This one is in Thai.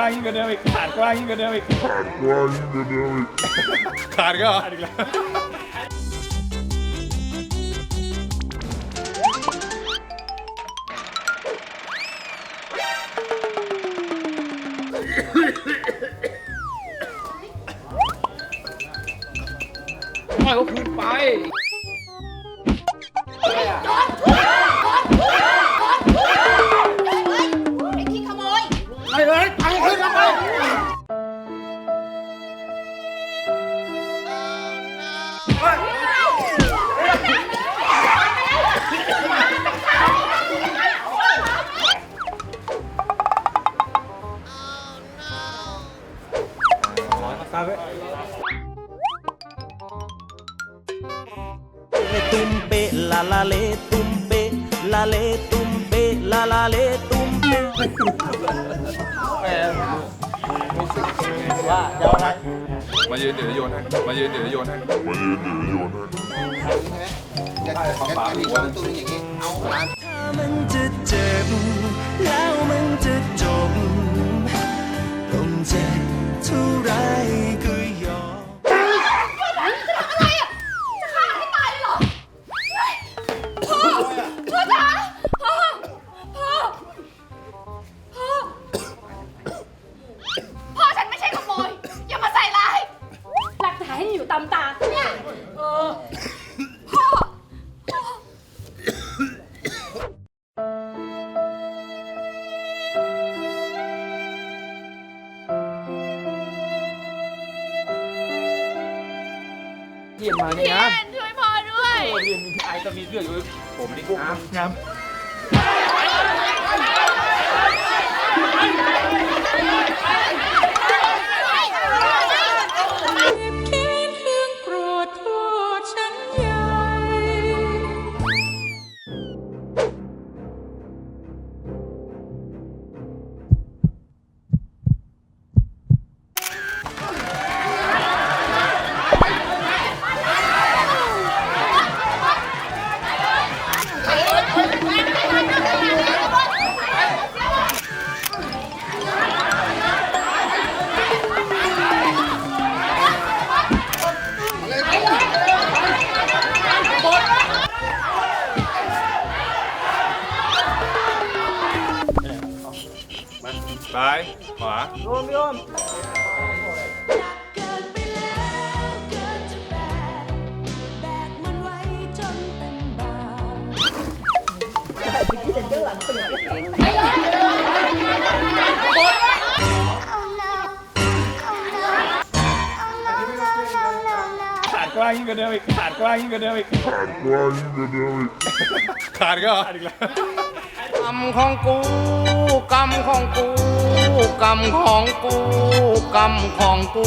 ว้างยิ่งกว่าเดิมอีกขาดกว้างยิ่งกว่าเดิมอีก ขาดก็เหรอขาดอีกแล้วปล่อยเขาคืนไปไตุ้มเปะลาลาเลตุ้มเปะลาเลตุ้มเปะลาลาเลตุ้มเปะว่าเดี๋ยวอะไรมายืนเดี๋ยวโยนให้มายืนเดี๋ยวโยนให้ฝาหัวตุ้งอย่างนี้เอาร้านถ้ามันจะเจ็บ เนี่ยเออพ่อเทียนมาพี่เนี่ยแอนะนช่วยพ่อด้วย เรียนมีไอก็มีเรื่องอยู่ผมนี่พวกน้ำ ซ้าย ขวาเกินไปแล้วเกินจะแบกแบกมันไว้จนเป็นบาปขาดกว้างยิ่งกว่าเดิมอีกขาดกว้างยิ่งกว่าเดิมอีก ขาดก็เหรอขาดอีกแล้วกรรมของกู กรรมของกู กรรมของกู กรรมของกู